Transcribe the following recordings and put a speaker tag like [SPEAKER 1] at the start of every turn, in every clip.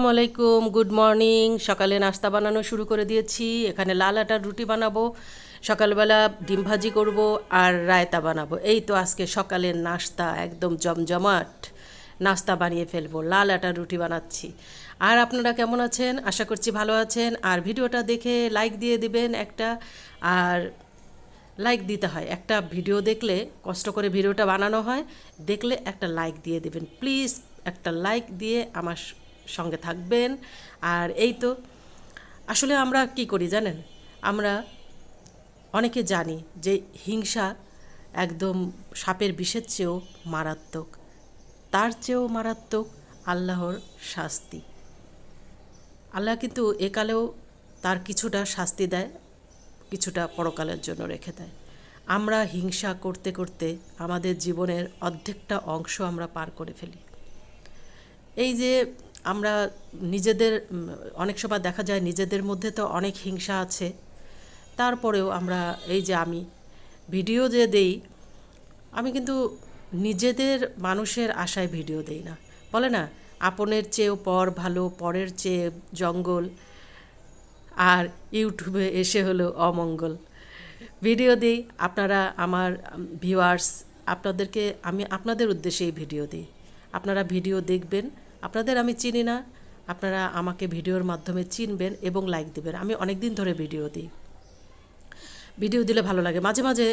[SPEAKER 1] আলাইকুম, good morning. সকালে নাস্তা বানানো শুরু করে দিয়েছি। এখানে লাল আটার রুটি বানাবো, সকালবেলা ডিম ভাজি করব আর রায়তা বানাবো। এই তো আজকে সকালের নাস্তা, একদম জমজমাট। নাস্তা বানিয়ে ফেলব, লাল আটার রুটি বানাচ্ছি। আর আপনারা কেমন আছেন? আশা করছি ভালো আছেন। আর ভিডিওটা দেখে লাইক দিয়ে দিবেন একটা। আর লাইক দিতে হয়। একটা ভিডিও দেখলে কষ্ট করে ভিডিওটা বানানো হয়, দেখলে একটা লাইক দিয়ে দেবেন। প্লিজ একটা লাইক দিয়ে আমার সঙ্গে থাকবেন। আর এই তো, আসলে আমরা কি করি জানেন? আমরা অনেকে জানি যে হিংসা একদম সাপের বিষের চেয়েও মারাত্মক। তার চেয়েও মারাত্মক আল্লাহর শাস্তি। আল্লাহ কিন্তু একালেও তার কিছুটা শাস্তি দেয়, কিছুটা পরকালের জন্য রেখে দেয়। আমরা হিংসা করতে করতে আমাদের জীবনের অর্ধেকটা অংশ আমরা পার করে ফেলি। এই যে আমরা নিজেদের অনেক সময় দেখা যায় নিজেদের মধ্যে তো অনেক হিংসা আছে। তারপরেও আমরা এই যে আমি ভিডিও যে দেই, আমি কিন্তু নিজেদের মানুষের আশায় ভিডিও দেই না। বলে না, আপনের চেয়েও পর ভালো, পরের চেয়ে জঙ্গল। আর ইউটিউবে এসে হলো অমঙ্গল। ভিডিও দিই, আপনারা আমার ভিউয়ার্স আপনাদেরকে, আমি আপনাদের উদ্দেশ্যে এই ভিডিও দিই। আপনারা ভিডিও দেখবেন আপনাদের আমি চিনি না, আপনারা আমাকে ভিডিওর মাধ্যমে চিনবেন এবং লাইক দিবেন। আমি অনেক দিন ধরে ভিডিও দিই। ভিডিও দিলে ভালো লাগে। মাঝে মাঝে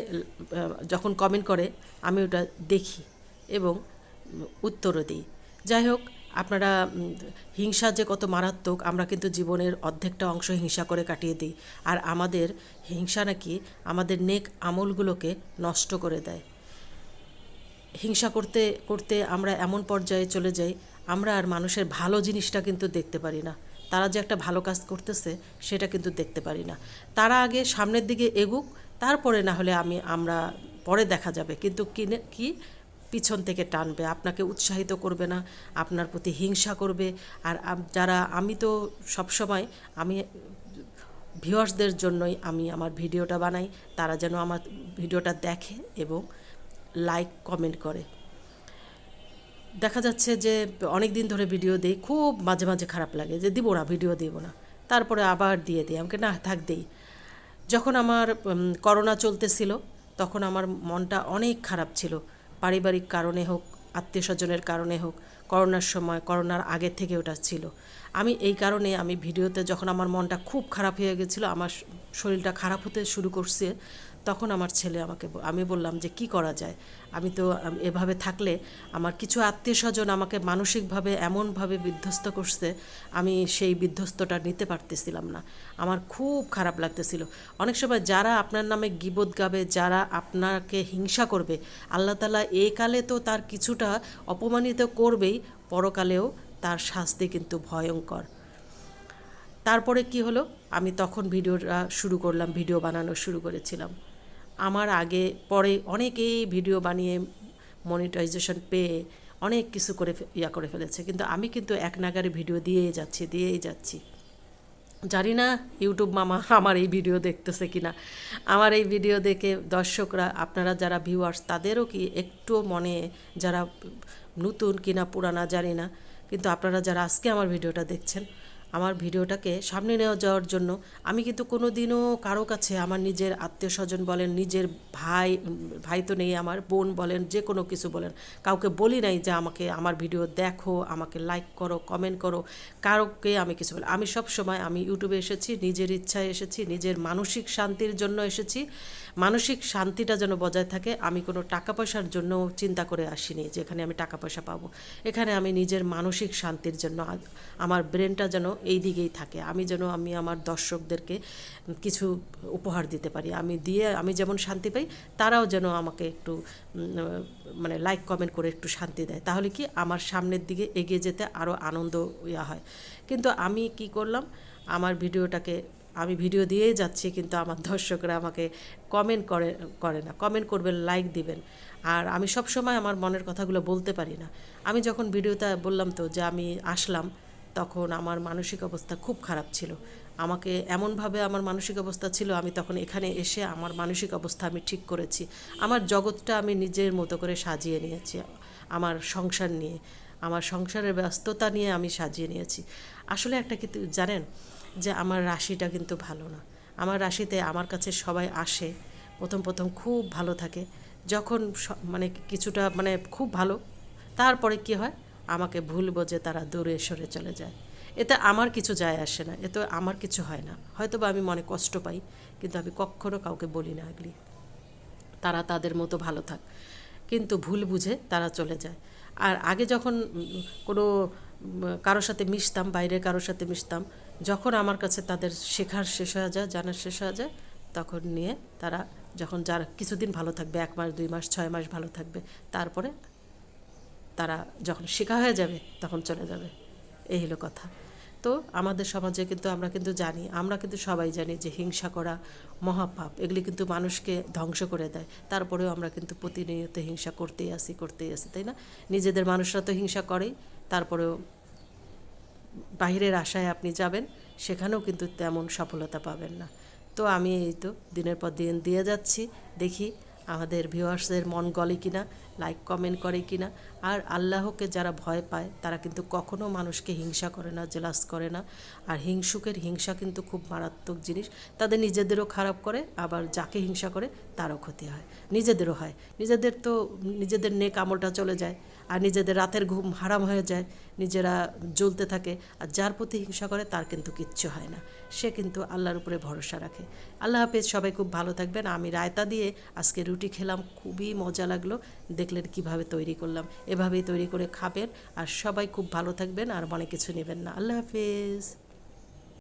[SPEAKER 1] যখন কমেন্ট করে, আমি ওটা দেখি এবং উত্তরও দিই। যাই হোক, আপনারা হিংসা যে কত মারাত্মক, আমরা কিন্তু জীবনের অর্ধেকটা অংশ হিংসা করে কাটিয়ে দিই। আর আমাদের হিংসা নাকি আমাদের নেক আমলগুলোকে নষ্ট করে দেয়। হিংসা করতে করতে আমরা এমন পর্যায়ে চলে যাই আমরা আর মানুষের ভালো জিনিসটা কিন্তু দেখতে পারি না। তারা যে একটা ভালো কাজ করতেছে, সেটা কিন্তু দেখতে পারি না। তারা আগে সামনের দিকে এগুক, তারপরে না হলে আমি, আমরা পরে দেখা যাবে। কিন্তু কিনে, কি? পিছন থেকে টানবে। আপনাকে উৎসাহিত করবে না, আপনার প্রতি হিংসা করবে। আর যারা, আমি তো সবসময়, আমি ভিউয়ার্সদের জন্যই আমি আমার ভিডিওটা বানাই। তারা যেন আমার ভিডিওটা দেখে এবং লাইক, কমেন্ট করে। দেখা যাচ্ছে যে অনেক দিন ধরে ভিডিও দিই, খুব মাঝে মাঝে খারাপ লাগে যে দিব না, ভিডিও দিব না। তারপরে আবার দিয়ে দিই আমাকে না, থাক, দেই। যখন আমার করোনা চলতেছিল, তখন আমার মনটা অনেক খারাপ ছিল। পারিবারিক কারণে হোক, আত্মীয় স্বজনের কারণে হোক, করোনার সময়, করোনার আগে থেকে ওটা ছিল। আমি এই কারণে আমি ভিডিওতে যখন আমার মনটা খুব খারাপ হয়ে গেছিল, আমার শরীরটা খারাপ হতে শুরু করছে তখন আমার ছেলে আমাকে আমি বললাম যে, কি করা যায়? আমি তো এভাবে থাকলে আমার কিছু আত্মীয় স্বজন আমাকে মানসিকভাবে এমনভাবে বিধ্বস্ত করছে, আমি সেই বিধ্বস্তটা নিতে পারতেছিলাম না। আমার খুব খারাপ লাগতেছিল। অনেক সময় যারা আপনার নামে গিবত গাবে, যারা আপনাকে হিংসা করবে, আল্লাহ তালা এ কালে তো তার কিছুটা অপমানিত করবেই, পরকালেও তার শাস্তি কিন্তু ভয়ঙ্কর। তারপরে কি হলো? আমি তখন ভিডিওটা শুরু করলাম, ভিডিও বানানো শুরু করেছিলাম। আমার আগে, পরে অনেকেই ভিডিও বানিয়ে মনিটাইজেশন পেয়ে অনেক কিছু করে ইয়া করে ফেলেছে। কিন্তু আমি কিন্তু এক নাগারে ভিডিও দিয়েই যাচ্ছি দিয়েই যাচ্ছি। জানি না ইউটিউব মামা আমার এই ভিডিও দেখতেছে কিনা। আমার এই ভিডিও দেখে দর্শকরা, আপনারা যারা ভিউয়ার্স তাদেরও কি একটু মনে যারা নতুন কিনা, পুরানা জানি না। কিন্তু আপনারা যারা আজকে আমার ভিডিওটা দেখছেন আমার ভিডিওটাকে সামনে নেওয়া যাওয়ার জন্য আমি কিন্তু কোনো দিনও কারও কাছে আমার নিজের আত্মীয় স্বজন বলেন, নিজের ভাই ভাই তো নেই, আমার বোন বলেন, যে কোনো কিছু বলেন, কাউকে বলি নাই যে আমাকে, আমার ভিডিও দেখো, আমাকে লাইক করো কমেন্ট করো, কারোকে আমি কিছু বলি, আমি সব সময় আমি ইউটিউবে এসেছি, নিজের ইচ্ছায় এসেছি, নিজের মানসিক শান্তির জন্য এসেছি, মানসিক শান্তিটা যেন বজায় থাকে, আমি কোনো টাকা পয়সার জন্য চিন্তা করে আসিনি যে এখানে আমি টাকা পয়সা পাবো, এখানে আমি নিজের মানসিক শান্তির জন্য আমার ব্রেনটা যেন এই দিকেই থাকে। আমি যেন আমি আমার দর্শকদেরকে কিছু উপহার দিতে পারি। আমি দিয়ে আমি যেমন শান্তি পাই, তারাও যেন আমাকে একটু মানে লাইক কমেন্ট করে একটু শান্তি দেয়। তাহলে কি আমার সামনের দিকে এগিয়ে যেতে আরও আনন্দ ইয়া হয়। কিন্তু আমি কি করলাম? আমার ভিডিওটাকে, আমি ভিডিও দিয়েই যাচ্ছি, কিন্তু আমার দর্শকরা আমাকে কমেন্ট করে করে না। কমেন্ট করবেন লাইক দিবেন। আর আমি সব সময় আমার মনের কথাগুলো বলতে পারি না। আমি যখন ভিডিওটা বললাম তো যে আমি আসলাম তখন আমার মানসিক অবস্থা খুব খারাপ ছিল। আমাকে এমনভাবে আমার মানসিক অবস্থা ছিল, আমি তখন এখানে এসে আমার মানসিক অবস্থা আমি ঠিক করেছি। আমার জগৎটা আমি নিজের মতো করে সাজিয়ে নিয়েছি, আমার সংসার নিয়ে। আমার সংসারের ব্যস্ততা নিয়ে আমি সাজিয়ে নিয়েছি। আসলে একটা কিন্তু, জানেন যে আমার রাশিটা কিন্তু ভালো না। আমার রাশিতে আমার কাছে সবাই আসে, প্রথম প্রথম খুব ভালো থাকে। যখন মানে কিছুটা মানে খুব ভালো, তারপরে কি হয়? আমাকে ভুল বোঝে, তারা দূরে সরে চলে যায়। এতে আমার কিছু যায় আসে না, এতে আমার কিছু হয় না। হয়তো বা আমি মনে কষ্ট পাই, কিন্তু আমি কখনো কাউকে বলি না, এগুলি। তারা তাদের মতো ভালো থাক। কিন্তু ভুল বুঝে তারা চলে যায়। আর আগে যখন কোনো, কারোর সাথে মিশতাম বাইরে কারোর সাথে মিশতাম, যখন আমার কাছে তাদের শেখার শেষ হয়ে যায়, জানার শেষ হয়ে যায়, তখন নিয়ে তারা যখন যারা, কিছুদিন ভালো থাকবে, এক মাস, দুই মাস, ছয় মাস ভালো থাকবে, তারপরে তারা যখন শেখা হয়ে যাবে, তখন চলে যাবে। এই হলো কথা। তো আমাদের সমাজে কিন্তু আমরা কিন্তু জানি, আমরা কিন্তু সবাই জানি যে হিংসা করা মহাপাপ, এগুলি কিন্তু মানুষকে ধ্বংস করে দেয়। তারপরেও আমরা কিন্তু প্রতিনিয়ত হিংসা করতেই আসি করতেই আসি, তাই না? নিজেদের মানুষরা তো হিংসা করেই, তারপরেও বাহিরের আশায় আপনি যাবেন, সেখানেও কিন্তু তেমন সফলতা পাবেন না। তো আমি এই তো দিনের পর দিন দিয়ে যাচ্ছি, দেখি আমাদের ভিউয়ার্সদের মন গলে কিনা লাইক কমেন্ট করে কিনা। আর আল্লাহকে যারা ভয় পায়, তারা কিন্তু কখনো মানুষকে হিংসা করে না জেলাস করে না। আর হিংসুকের হিংসা কিন্তু খুব মারাত্মক জিনিস। তাদের নিজেদেরও খারাপ করে, আবার যাকে হিংসা করে, তারও ক্ষতি হয়। নিজেদেরও হয়। নিজেদের তো, নিজেদের নেক আমলটা চলে যায়। আর নিজেদের রাতের ঘুম হারাম হয়ে যায়। নিজেরা জ্বলতে থাকে। আর যার প্রতি হিংসা করে, তার কিন্তু কিচ্ছু হয় না। সে কিন্তু আল্লাহর উপরে ভরসা রাখে। আল্লাহ হাফেজ, সবাই খুব ভালো থাকবেন। আমি রায়তা দিয়ে আজকে রুটি খেলাম, খুবই মজা লাগল। দেখলেন কীভাবে তৈরি করলাম। এভাবেই তৈরি করে খাবেন। আর সবাই খুব ভালো থাকবেন আর অনেক কিছু নেবেন না। আল্লাহ হাফেজ।